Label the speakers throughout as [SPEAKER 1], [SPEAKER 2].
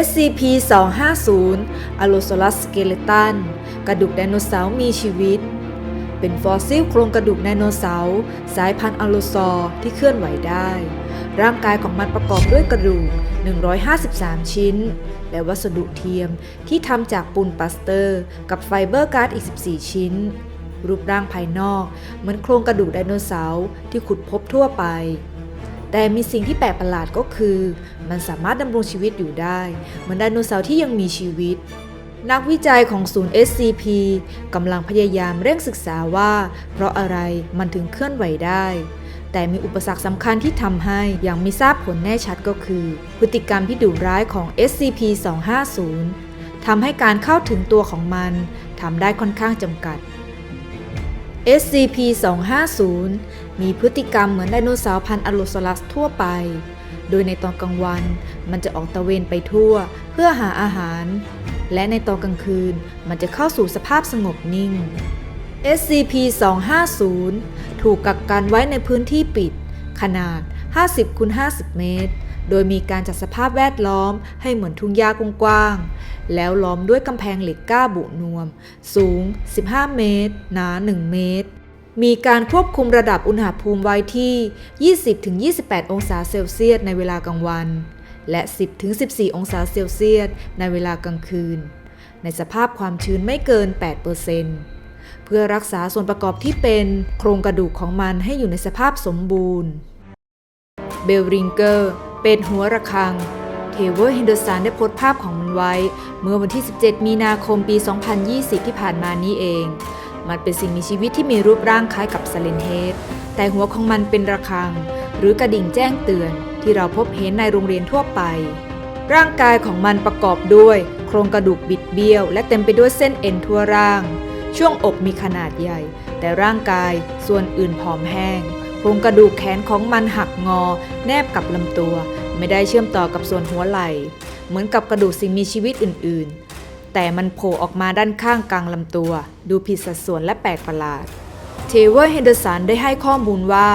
[SPEAKER 1] SCP-250 Allosaurus skeleton กระดูกไดโนเสาร์มีชีวิต เป็นฟอสซิลโครงกระดูกไดโนเสาร์สายพันธุ์อโลซอร์ที่เคลื่อนไหวได้ ร่างกายของมันประกอบด้วยกระดูก 153 ชิ้น และวัสดุเทียมที่ทำจากปูนปาสเตอร์ กับไฟเบอร์การ์ดอีก 14 ชิ้น รูปร่างภายนอกเหมือนโครงกระดูกไดโนเสาร์ที่ขุดพบทั่วไปแต่มีสิ่งที่แปลกประหลาดก็คือมันสามารถดำรงชีวิตอยู่ได้ เหมือนไดโนเสาร์ที่ยังมีชีวิต นักวิจัยของศูนย์ SCP กำลังพยายามเร่งศึกษาว่า เพราะอะไรมันถึงเคลื่อนไหวได้ แต่มีอุปสรรคสำคัญที่ทำให้ยังไม่ทราบผลแน่ชัดก็คือ พฤติกรรมที่ดุร้ายของ SCP-250 ทำให้การเข้าถึงตัวของมันทำได้ค่อนข้างจำกัด SCP-250 มีพฤติกรรมเหมือนไดโนเสาร์พันธุ์อโลซอรัสทั่วไป โดยในตอนกลางวันมันจะออกตะเวนไปทั่วเพื่อหาอาหาร และในตอนกลางคืนมันจะเข้าสู่สภาพสงบนิ่ง SCP-250 ถูกกักกันไว้ในพื้นที่ปิด ขนาด 50คูณ50 เมตร โดยมีการจัดสภาพแวดล้อมให้เหมือนทุ่งหญ้ากว้างๆ แล้วล้อมด้วยกำแพงเหล็กก้าบุนวม สูง 15 เมตร หนา 1 เมตร มีการควบคุมระดับอุณหภูมิไว้ที่ 20-28 องศาเซลเซียสในเวลากลางวัน และ 10-14 องศาเซลเซียสในเวลากลางคืน ในสภาพความชื้นไม่เกิน 8%เพื่อรักษาส่วนประกอบที่เป็นโครงกระดูกของมันให้อยู่ในสภาพสมบูรณ์ เบลริงเกอร์ เป็นหัวระฆัง เทเวอร์เฮนเดอร์สันได้โพสต์ภาพของมันไว้ เมื่อวันที่ 17 มีนาคมปี 2020 ที่ผ่านมานี้เอง มันเป็นสิ่งมีชีวิตที่มีรูปร่างคล้ายกับสเลนเฮดแต่หัวของมันเป็นระฆัง หรือกระดิ่งแจ้งเตือนที่เราพบเห็นในโรงเรียนทั่วไป ร่างกายของมันประกอบด้วย โครงกระดูกบิดเบี้ยว และเต็มไปด้วยเส้นเอ็นทั่วร่าง ช่วงอกมีขนาดใหญ่ แต่ร่างกายส่วนอื่นผอมแห้ง โครงกระดูกแขนของมันหักงอ แนบกับลำตัว ไม่ได้เชื่อมต่อกับส่วนหัวไหล่ เหมือนกับกระดูกสิ่งมีชีวิตอื่นๆ แต่มันโผล่ออกมาด้านข้างกลางลำตัว ดูผิดสัดส่วนและแปลกประหลาด เทเวอร์เฮนเดอร์สันได้ให้ข้อมูลว่า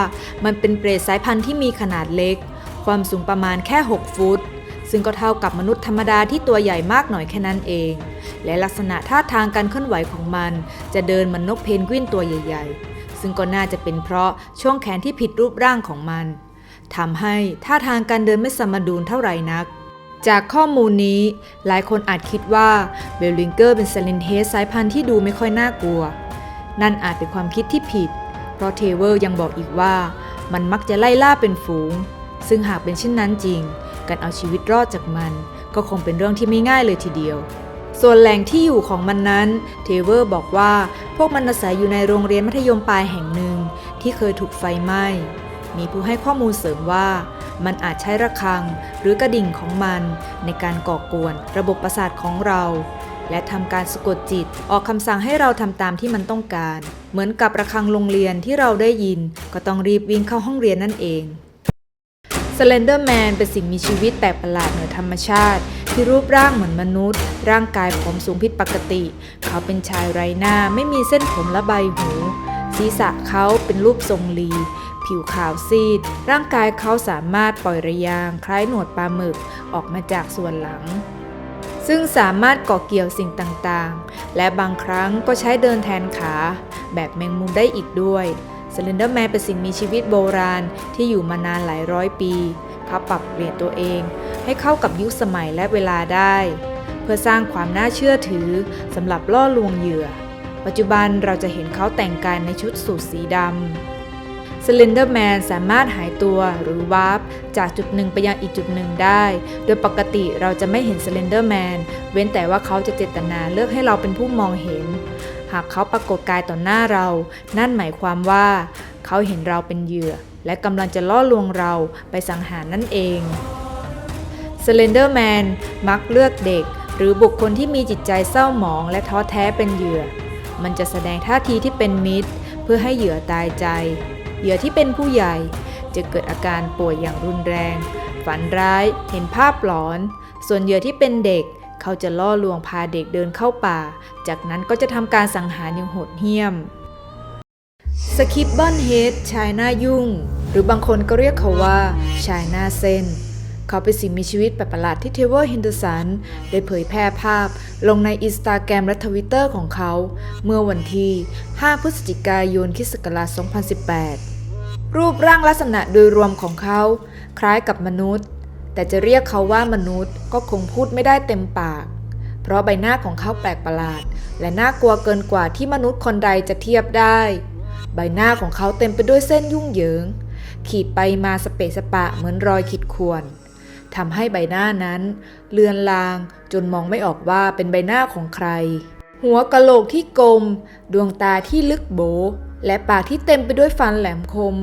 [SPEAKER 1] มันเป็นเปรตสายพันธุ์ที่มีขนาดเล็ก ความสูงประมาณแค่ 6 ฟุต ซึ่งก็เท่ากับมนุษย์ธรรมดาที่ตัวใหญ่มากหน่อยแค่นั้นเอง และลักษณะท่าทางการเคลื่อนไหวของมัน จะเดินเหมือนนกเพนกวินตัวใหญ่ ๆ ซึ่งก็น่าจะเป็นเพราะช่วงแขนที่ผิดรูปร่างของมันทำให้ท่าทางการเดินไม่สมดุลเท่าไหร่นัก จากข้อมูลนี้หลายคนอาจคิดว่าเบลลิงเกอร์เป็นเซเลนเทสสายพันธุ์ที่ดูไม่ค่อยน่ากลัว นั่นอาจเป็นความคิดที่ผิด เพราะเทเวอร์ยังบอกอีกว่า มันมักจะไล่ล่าเป็นฝูง ซึ่งหากเป็นเช่นนั้นจริง การเอาชีวิตรอดจากมัน ก็คงเป็นเรื่องที่ไม่ง่ายเลยทีเดียว ส่วนแหล่งที่อยู่ของมันนั้น เทเวอร์บอกว่าพวกมันอาศัยอยู่ในโรงเรียนมัธยมปลายแห่งหนึ่งที่เคยถูกไฟไหม้ มีผู้ให้ข้อมูลเสริมว่า มันอาจใช้ระฆังหรือกระดิ่งของมัน ในการก่อกวนระบบประสาทของเรา และทำการสะกดจิตออกคำสั่งให้เราทำตามที่มันต้องการ เหมือนกับระฆังโรงเรียนที่เราได้ยิน ก็ต้องรีบวิ่งเข้าห้องเรียนนั่นเองสเลนเดอร์แมนเป็นสิ่งมีชีวิตแปลกประหลาดเหนือธรรมชาติ ที่รูปร่างเหมือนมนุษย์ ร่างกายผอมสูงผิดปกติ เขาเป็นชายไร้หน้าไม่มีเส้นผมและใบหู ศีรษะเขาเป็นรูปทรงลี ผิวขาวซีด ร่างกายเขาสามารถปล่อยระยางคล้ายหนวดปลาหมึกออกมาจากส่วนหลัง ซึ่งสามารถเกาะเกี่ยวสิ่งต่างๆ และบางครั้งก็ใช้เดินแทนขา แบบแมงมุมได้อีกด้วย s เลนเดอร์แมนเป็นสิ่งมีชีวิตโบราณที่อยู่มานานหลายร้อยปี เขาปรับเปลี่ยนตัวเอง ให้เข้ากับยุคสมัยและเวลาได้ เพื่อสร้างความน่าเชื่อถือสำหรับล่อลวงเหยื่อ ปัจจุบันเราจะเห็นเขาแต่งกายในชุดสูทสีดำ สเลนเดอร์แมนสามารถหายตัวหรือวาร์ปจากจุดหนึ่งไปยังอีกจุดหนึ่งได้ โดยปกติเราจะไม่เห็นสเลนเดอร์แมนเว้นแต่ว่าเขาจะเจตนาเลือกให้เราเป็นผู้มองเห็น หากเขาปรากฏกายต่อหน้าเรา นั่นหมายความว่า เขาเห็นเราเป็นเหยื่อ และกำลังจะล่อลวงเราไปสังหารนั่นเองสเลนเดอร์แมนมักเลือกเด็ก หรือบุคคลที่มีจิตใจเศร้าหมองและท้อแท้เป็นเหยื่อ มันจะแสดงท่าทีที่เป็นมิตร เพื่อให้เหยื่อตายใจ เหยื่อที่เป็นผู้ใหญ่ จะเกิดอาการป่วยอย่างรุนแรง ฝันร้ายเห็นภาพหลอน ส่วนเหยื่อที่เป็นเด็กเขาจะล่อลวงพาเด็กเดินเข้าป่า จากนั้นก็จะทำการสังหารอย่างโหดเหี้ยมสคิปเบิลเฮดชายหน้ายุ่ง หรือบางคนก็เรียกเขาว่าชายหน้าเส้น เขาเป็นสิ่งมีชีวิตแปลกประหลาดที่เทเวอร์เฮนเดอร์สันได้เผยแพร่ภาพลงในอินสตาแกรมและทวิตเตอร์ของเขา เมื่อวันที่ 5 พฤศจิกายนคิศกราช2018 รูปร่างลักษณะโดยรวมของเขา คล้ายกับมนุษย์ แต่จะเรียกเขาว่ามนุษย์ก็คงพูดไม่ได้เต็มปาก เพราะใบหน้าของเขาแปลกประหลาด และน่ากลัวเกินกว่าที่มนุษย์คนใดจะเทียบได้ ใบหน้าของเขาเต็มไปด้วยเส้นยุ่งเหยิงขีดไปมาสเปะสปะเหมือนรอยขีดข่วน ทำให้ใบหน้านั้น เลือนลางจนมองไม่ออกว่าเป็นใบหน้าของใคร หัวกะโหลกที่กลม ดวงตาที่ลึกโบ และปากที่เต็มไปด้วยฟันแหลมคม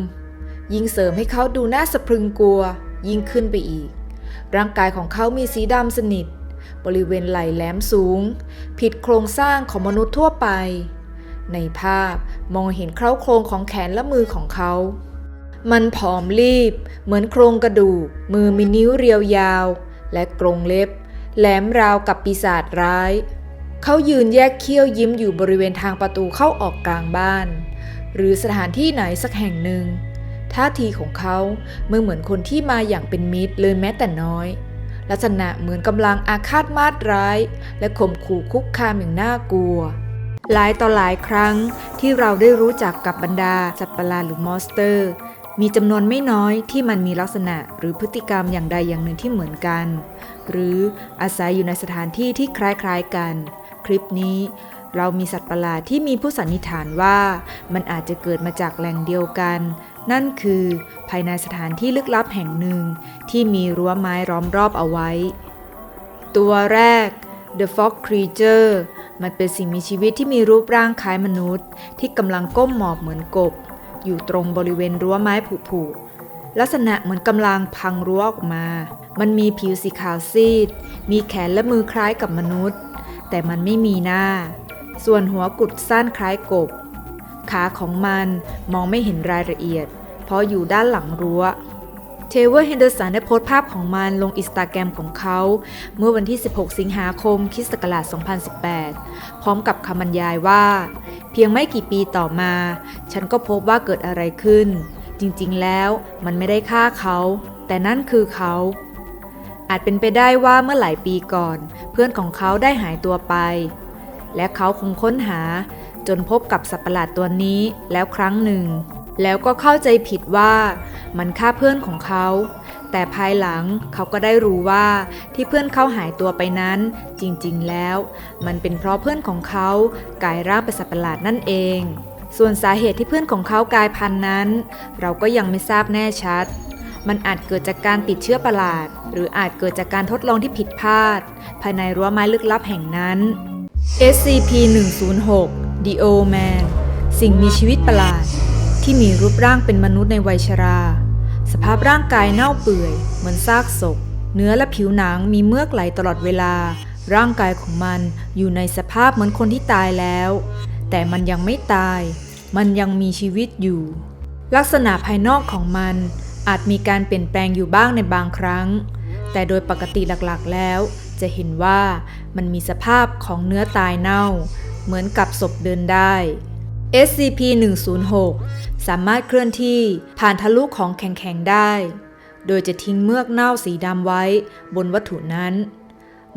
[SPEAKER 1] ยิ่งเสริมให้เขาดูน่าสะพรึงกลัว ยิ่งขึ้นไปอีก ร่างกายของเขามีสีดำสนิท บริเวณไหล่แหลมสูง ผิดโครงสร้างของมนุษย์ทั่วไป ในภาพมองเห็นเคราโครงของแขนและมือของเขา มันผอมรีบ เหมือนโครงกระดูก มือมีนิ้วเรียวยาว และกรงเล็บ แหลมราวกับปีศาจร้าย เขายืนแยกเขี้ยวยิ้มอยู่บริเวณทางประตูเข้าออกกลางบ้าน หรือสถานที่ไหนสักแห่งหนึ่งท่าทีของเขาเมื่อเหมือนคนที่มาอย่างเป็นมิตรเลยแม้แต่น้อย ลักษณะเหมือนกำลังอาฆาตมาตร้าย และข่มขู่คุกคามอย่างน่ากลัว หลายต่อหลายครั้งที่เราได้รู้จักกับบรรดาสัตว์ประหลาดหรือมอนสเตอร์ มีจำนวนไม่น้อยที่มันมีลักษณะหรือพฤติกรรมอย่างใดอย่างหนึ่งที่เหมือนกัน หรืออาศัยอยู่ในสถานที่ที่คล้ายๆกัน คลิปนี้เรามีสัตว์ประหลาดที่มีผู้สันนิษฐานว่ามันอาจจะเกิดมาจากแหล่งเดียวกัน นั่นคือภายในสถานที่ลึกลับแห่งหนึ่ง ที่มีรั้วไม้ล้อมรอบเอาไว้ ตัวแรก The Fox Creature มันเป็นสิ่งมีชีวิตที่มีรูปร่างคล้ายมนุษย์ ที่กำลังก้มหมอบเหมือนกบ อยู่ตรงบริเวณรั้วไม้ผุๆลักษณะเหมือนกำลังพังรั้วออกมา มันมีผิวสีขาวซีด มีแขนและมือคล้ายกับมนุษย์ แต่มันไม่มีหน้า ส่วนหัวกุดสั้นคล้ายกบ ขาของมันมองไม่เห็นรายละเอียด เพราะอยู่ด้านหลังรั้ว เทเวอร์เฮนเดอร์สันได้โพสต์ภาพของมันลงอินสตาแกรมของเขา เมื่อวันที่ 16 สิงหาคมคิศกราช2018 พร้อมกับคำบรรยายว่า เพียงไม่กี่ปีต่อมา ฉันก็พบว่าเกิดอะไรขึ้น จริงๆแล้วมันไม่ได้ฆ่าเขา แต่นั่นคือเขา อาจเป็นไปได้ว่าเมื่อหลายปีก่อน เพื่อนของเขาได้หายตัวไป และเขาคงค้นหาจนพบกับสัตว์ประหลาดตัวนี้แล้วครั้งหนึ่ง แล้วก็เข้าใจผิดว่ามันฆ่าเพื่อนของเขา แต่ภายหลังเขาก็ได้รู้ว่าที่เพื่อนเขาหายตัวไปนั้น จริงๆแล้ว มันเป็นเพราะเพื่อนของเขากลายร่างเป็นสัตว์ประหลาดนั่นเองส่วนสาเหตุที่เพื่อนของเขากลายพันธุ์นั้น เราก็ยังไม่ทราบแน่ชัด มันอาจเกิดจากการติดเชื้อประหลาด หรืออาจเกิดจากการทดลองที่ผิดพลาด ภายในรั้วไม้ลึกลับแห่งนั้น SCP-106 The Old Man สิ่งมีชีวิตประหลาด ที่มีรูปร่างเป็นมนุษย์ในวัยชรา สภาพร่างกายเน่าเปื่อย เหมือนซากศพ เนื้อและผิวหนังมีเมือกไหลตลอดเวลา ร่างกายของมันอยู่ในสภาพเหมือนคนที่ตายแล้ว แต่มันยังไม่ตาย มันยังมีชีวิตอยู่ ลักษณะภายนอกของมันอาจมีการเปลี่ยนแปลงอยู่บ้างในบางครั้ง แต่โดยปกติหลักๆแล้ว จะเห็นว่ามันมีสภาพของเนื้อตายเน่า เหมือนกับศพเดินได้ SCP-106 สามารถเคลื่อนที่ผ่านทะลุของแข็งๆได้ โดยจะทิ้งเมือกเน่าสีดำไว้บนวัตถุนั้น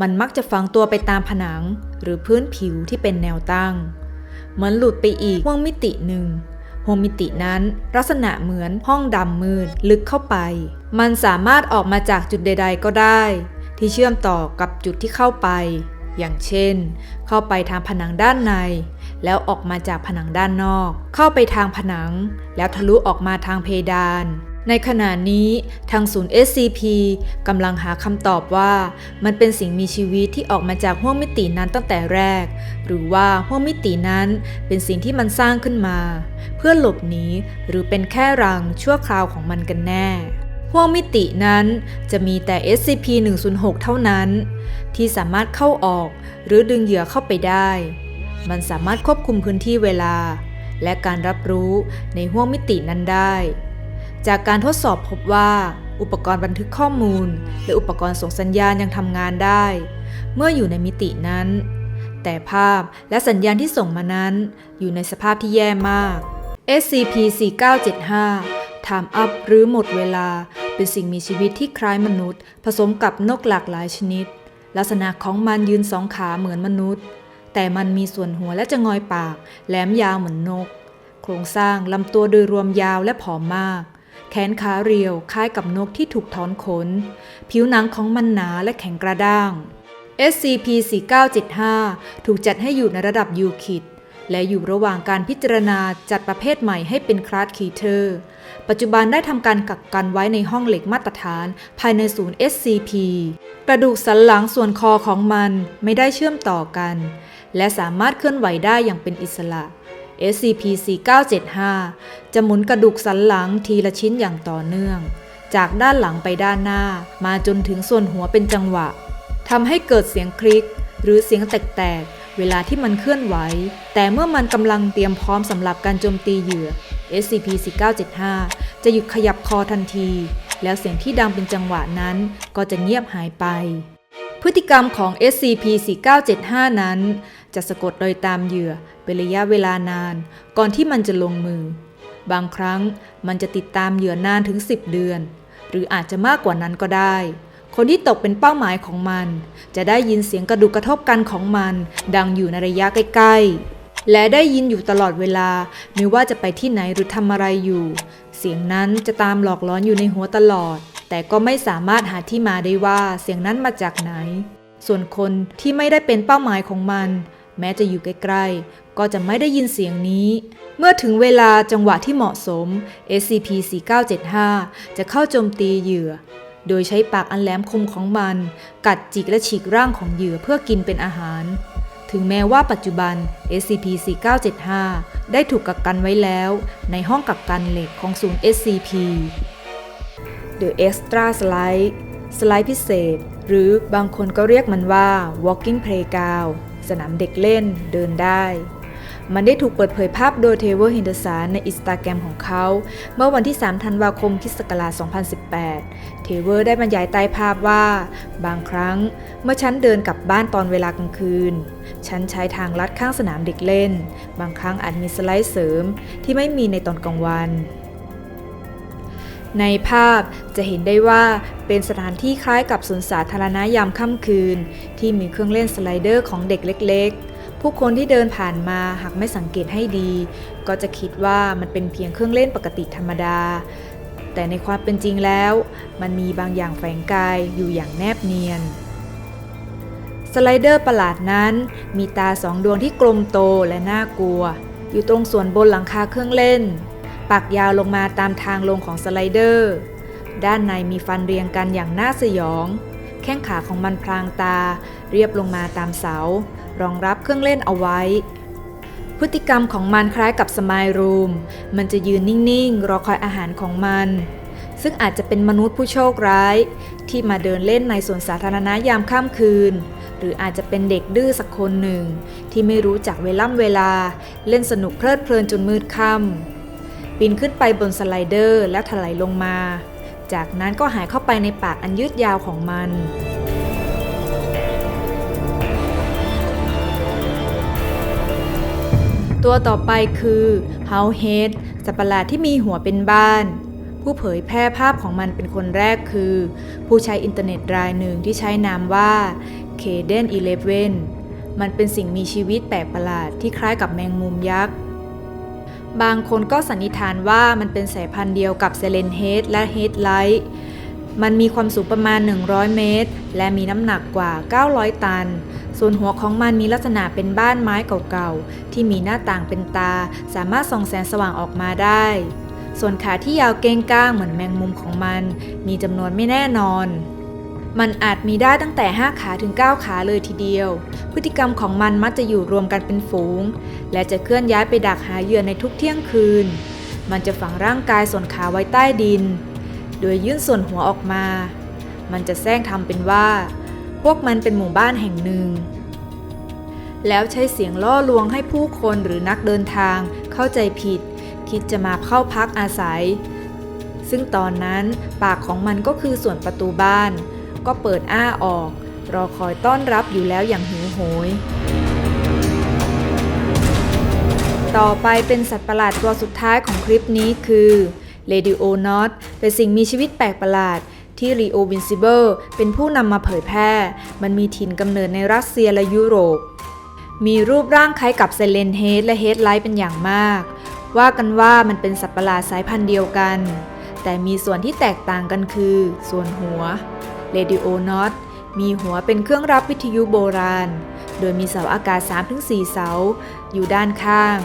[SPEAKER 1] มันมักจะฝังตัวไปตามผนังหรือพื้นผิวที่เป็นแนวตั้ง เหมือนหลุดไปอีกห้วงมิติหนึ่งห้วงมิตินั้นลักษณะเหมือนห้องดำมืดลึกเข้าไป มันสามารถออกมาจากจุดใด ๆ ก็ได้ ที่เชื่อมต่อกับจุดที่เข้าไป อย่างเช่น เข้าไปทางผนังด้านใน แล้วออกมาจากผนังด้านนอก เข้าไปทางผนัง แล้วทะลุออกมาทางเพดาน ในขณะนี้ทางศูนย์ SCP กำลังหาคำตอบว่า มันเป็นสิ่งมีชีวิตที่ออกมาจากห้วงมิตินั้นตั้งแต่แรก หรือว่าห้วงมิตินั้นเป็นสิ่งที่มันสร้างขึ้นมา เพื่อหลบหนีหรือเป็นแค่รังชั่วคราวของมันกันแน่ห้วงมิตินั้นจะมีแต่ SCP-106 เท่านั้น ที่สามารถเข้าออกหรือดึงเหยื่อเข้าไปได้ มันสามารถควบคุมพื้นที่เวลา และการรับรู้ในห้วงมิตินั้นได้ จากการทดสอบพบว่า อุปกรณ์บันทึกข้อมูล และอุปกรณ์ส่งสัญญาณยังทำงานได้ เมื่ออยู่ในมิตินั้น แต่ภาพและสัญญาณที่ส่งมานั้น อยู่ในสภาพที่แย่มาก SCP-4975 Time Up หรือหมดเวลา เป็นสิ่งมีชีวิตที่คล้ายมนุษย์ ผสมกับนกหลากหลายชนิด ลักษณะของมันยืนสองขาเหมือนมนุษย์ แต่มันมีส่วนหัวและจะงอยปาก แหลมยาวเหมือนนก โครงสร้างลำตัวโดยรวมยาวและผอมมาก แขนขาเรียวคล้ายกับนกที่ถูกถอนขน ผิวหนังของมันหนาและแข็งกระด้าง SCP-4975 ถูกจัดให้อยู่ในระดับยูคิดและอยู่ระหว่างการพิจารณาจัดประเภทใหม่ให้เป็นคลาสคีเทอร์ ปัจจุบันได้ทำการกักกันไว้ในห้องเหล็กมาตรฐาน ภายในศูนย์ SCP กระดูกสันหลังส่วนคอของมันไม่ได้เชื่อมต่อกัน และสามารถเคลื่อนไหวได้อย่างเป็นอิสระ SCP-4975 จะหมุนกระดูกสันหลังทีละชิ้นอย่างต่อเนื่อง จากด้านหลังไปด้านหน้า มาจนถึงส่วนหัวเป็นจังหวะทำให้เกิดเสียงคลิก หรือเสียงแตกๆ เวลาที่มันเคลื่อนไหว แต่เมื่อมันกำลังเตรียมพร้อมสำหรับการโจมตีเหยื่อ SCP-4975 จะหยุดขยับคอทันที แล้วเสียงที่ดังเป็นจังหวะนั้นก็จะเงียบหายไป พฤติกรรมของ SCP-4975 นั้น จะสะกดรอยตามเหยื่อเป็นระยะเวลานาน ก่อนที่มันจะลงมือ บางครั้งมันจะติดตามเหยื่อนานถึง 10 เดือน หรืออาจจะมากกว่านั้นก็ได้ คนที่ตกเป็นเป้าหมายของมัน จะได้ยินเสียงกระดูกกระทบกันของมัน ดังอยู่ในระยะใกล้ๆ และได้ยินอยู่ตลอดเวลา ไม่ว่าจะไปที่ไหนหรือทำอะไรอยู่ เสียงนั้นจะตามหลอกล้อนอยู่ในหัวตลอด แต่ก็ไม่สามารถหาที่มาได้ว่าเสียงนั้นมาจากไหนส่วนคนที่ไม่ได้เป็นเป้าหมายของมัน แม้จะอยู่ใกล้ๆ ก็จะไม่ได้ยินเสียงนี้ เมื่อถึงเวลาจังหวะที่เหมาะสม SCP-4975 จะเข้าโจมตีเหยื่อ โดยใช้ปากอันแหลมคมของมัน กัดจิกและฉีกร่างของเหยื่อเพื่อกินเป็นอาหาร ถึงแม้ว่าปัจจุบัน SCP-4975 ได้ถูกกักกันไว้แล้ว ในห้องกักกันเหล็กของศูนย์ SCP The Extra Slide สไลด์พิเศษ หรือบางคนก็เรียกมันว่า Walking Playground สนามเด็กเล่นเดินได้ มันได้ถูกเปิดเผยภาพโดยเทเวอร์เฮนเดอร์สันในอินสตาแกรมของเขา เมื่อวันที่ 3 ธันวาคมคิศกราช2018 เทเวอร์ได้บรรยายใต้ภาพว่า บางครั้งเมื่อฉันเดินกลับบ้านตอนเวลากลางคืน ฉันใช้ทางลัดข้างสนามเด็กเล่น บางครั้งอาจมีสไลด์เสริมที่ไม่มีในตอนกลางวัน ในภาพจะเห็นได้ว่าเป็นสถานที่คล้ายกับสวนสาธารณะยามค่ำคืน ที่มีเครื่องเล่นสไลเดอร์ของเด็กเล็กๆ ผู้คนที่เดินผ่านมาหากไม่สังเกตให้ดี ก็จะคิดว่ามันเป็นเพียงเครื่องเล่นปกติธรรมดา แต่ในความเป็นจริงแล้ว มันมีบางอย่างแฝงกายอยู่อย่างแนบเนียน สไลเดอร์ประหลาดนั้น มีตาสองดวงที่กลมโตและน่ากลัว อยู่ตรงส่วนบนหลังคาเครื่องเล่น ปากยาวลงมาตามทางลงของสไลเดอร์ ด้านในมีฟันเรียงกันอย่างน่าสยอง แข้งขาของมันพลางตา เรียบลงมาตามเสา รองรับเครื่องเล่นเอาไว้ พฤติกรรมของมันคล้ายกับสมายรูม มันจะยืนนิ่งๆ รอคอยอาหารของมัน ซึ่งอาจจะเป็นมนุษย์ผู้โชคร้าย ที่มาเดินเล่นในสวนสาธารณะยามค่ำคืนหรืออาจจะเป็นเด็กดื้อสักคนหนึ่ง ที่ไม่รู้จักเวล่ำเวลา เล่นสนุกเพลิดเพลินจนมืดค่ำ ปีนขึ้นไปบนสไลเดอร์แล้วถลายลงมา จากนั้นก็หายเข้าไปในปากอันยืดยาวของมัน ตัวต่อไปคือ Househead สัตว์ประหลาดที่มีหัวเป็นบ้าน ผู้เผยแพร่ภาพของมันเป็นคนแรกคือ ผู้ใช้อินเทอร์เน็ตรายหนึ่งที่ใช้นามว่า k a d e n 11มันเป็นสิ่งมีชีวิตแปลกประหลาดที่คล้ายกับแมงมุมยักษ์ บางคนก็สันนิษฐานว่ามันเป็นสายพันธุ์เดียวกับเซเลนเฮดและเฮดไลท์มันมีความสูงประมาณ 100 เมตร และมีน้ำหนักกว่า 900 ตัน ส่วนหัวของมันมีลักษณะเป็นบ้านไม้เก่าๆ ที่มีหน้าต่างเป็นตา สามารถส่องแสงสว่างออกมาได้ ส่วนขาที่ยาวเก้งก้างเหมือนแมงมุมของมัน มีจำนวนไม่แน่นอน มันอาจมีได้ตั้งแต่ 5 ขาถึง 9 ขาเลยทีเดียว พฤติกรรมของมันมักจะอยู่รวมกันเป็นฝูง และจะเคลื่อนย้ายไปดักหาเหยื่อในทุกเที่ยงคืน มันจะฝังร่างกายส่วนขาไว้ใต้ดิน โดยยื่นส่วนหัวออกมา มันจะแซงทำเป็นว่า พวกมันเป็นหมู่บ้านแห่งหนึ่ง แล้วใช้เสียงล่อลวงให้ผู้คนหรือนักเดินทางเข้าใจผิด คิดจะมาเข้าพักอาศัย ซึ่งตอนนั้นปากของมันก็คือส่วนประตูบ้าน ก็เปิดอ้าออก รอคอยต้อนรับอยู่แล้วอย่างหิวโหย ต่อไปเป็นสัตว์ประหลาดตัวสุดท้ายของคลิปนี้คือ Radio Not เป็นสิ่งมีชีวิตแปลกประหลาดที่ Rio Vincible เป็นผู้นำมาเผยแพร่ มันมีถิ่นกำเนิดในรัสเซียและยุโรป มีรูปร่างคล้ายกับไซเลนเฮดและเฮดไลท์เป็นอย่างมาก ว่ากันว่ามันเป็นสัตว์ประหลาดสายพันธุ์เดียวกัน แต่มีส่วนที่แตกต่างกันคือ ส่วนหัว Radio Not มีหัวเป็นเครื่องรับวิทยุโบราณ โดยมีเสาอากาศ 3-4 เสา อยู่ด้านข้าง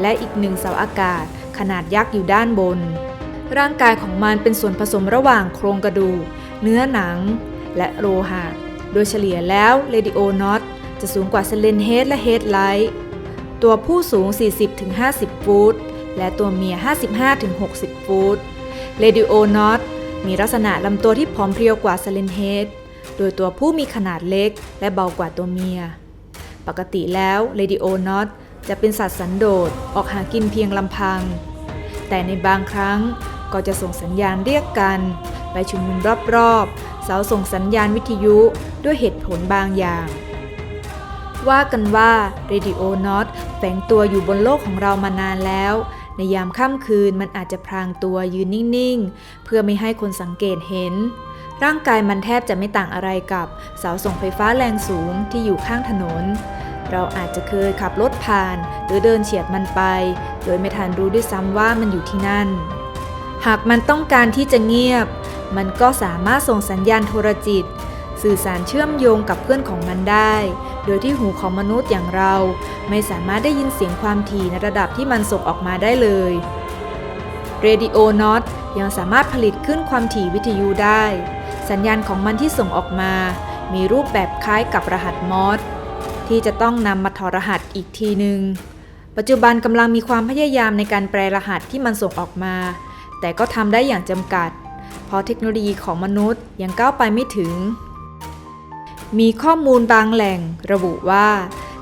[SPEAKER 1] และอีกหนึ่งเสาอากาศขนาดยักษ์อยู่ด้านบน ร่างกายของมันเป็นส่วนผสมระหว่างโครงกระดูก เนื้อหนัง และโลหะ โดยเฉลี่ยแล้ว Radio Not จะสูงกว่าเซเลนเฮดและเฮดไลท์ตัวผู้สูง 40-50 ฟุต และตัวเมีย 55-60 ฟุต Radio Not มีลักษณะลำตัวที่ผอมเพรียวกว่าเซเลนเฮด โดยตัวผู้มีขนาดเล็กและเบากว่าตัวเมีย ปกติแล้ว Radio Not จะเป็นสัตว์สันโดษออกหากินเพียงลำพัง แต่ในบางครั้งก็จะส่งสัญญาณเรียกกัน ไปชุมนุมรอบๆ เสาส่งสัญญาณวิทยุด้วยเหตุผลบางอย่าง ว่ากันว่า Radio Not แฝงตัวอยู่บนโลกของเรามานานแล้ว ในยามค่ำคืนมันอาจจะพรางตัวยืนนิ่งๆ เพื่อไม่ให้คนสังเกตเห็น ร่างกายมันแทบจะไม่ต่างอะไรกับเสาส่งไฟฟ้าแรงสูงที่อยู่ข้างถนน เราอาจจะเคยขับรถผ่าน หรือเดินเฉียดมันไป โดยไม่ทันรู้ด้วยซ้ำว่ามันอยู่ที่นั่น หากมันต้องการที่จะเงียบ มันก็สามารถส่งสัญญาณโทรจิต สื่อสารเชื่อมโยงกับเพื่อนของมันได้ โดยที่หูของมนุษย์อย่างเราไม่สามารถได้ยินเสียงความถี่ในระดับที่มันส่งออกมาได้เลย Radio Not ยังสามารถผลิตขึ้นความถี่วิทยุได้ สัญญาณของมันที่ส่งออกมา มีรูปแบบคล้ายกับรหัสมอสที่จะต้องนำมาถอดรหัสอีกทีหนึ่งปัจจุบันกำลังมีความพยายามในการแปลรหัสที่มันส่งออกมา แต่ก็ทำได้อย่างจำกัด เพราะเทคโนโลยีของมนุษย์ยังก้าวไปไม่ถึง มีข้อมูลบางแหล่ง ระบุว่า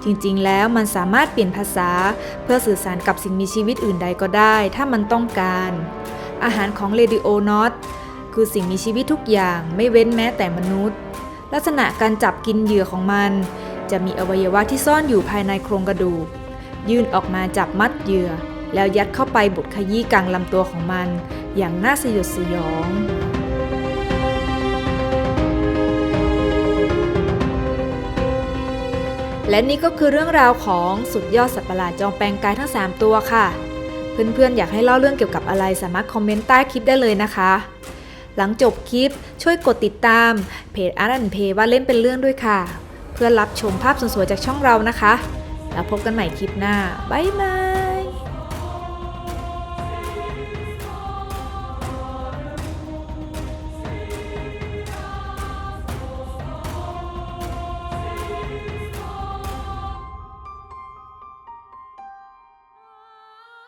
[SPEAKER 1] จริงๆ แล้วมันสามารถเปลี่ยนภาษา เพื่อสื่อสารกับสิ่งมีชีวิตอื่นใดก็ได้ ถ้ามันต้องการ อาหารของ Radio Not คือสิ่งมีชีวิตทุกอย่างไม่เว้นแม้แต่มนุษย์ ลักษณะการจับกินเหยื่อของมัน จะมีอวัยวะที่ซ่อนอยู่ภายในโครงกระดูก ยื่นออกมาจับมัดเหยื่อ แล้วยัดเข้าไปบดขยี้กลางลำตัวของมัน อย่างน่าสยดสยอง และนี่ก็คือเรื่องราวของสุดยอดสัตว์ประหลาดจอมแปลงกายทั้ง 3 ตัวค่ะ เพื่อนๆ อยากให้เล่าเรื่องเกี่ยวกับอะไรสามารถคอมเมนต์ใต้คลิปได้เลยนะคะ หลังจบคลิปช่วยกดติดตามเพจอาร์ตเพว่าเล่นเป็นเรื่องด้วยค่ะ เพื่อรับชมภาพสวยๆจากช่องเรานะคะ แล้วพบกันใหม่คลิปหน้าบ๊ายบาย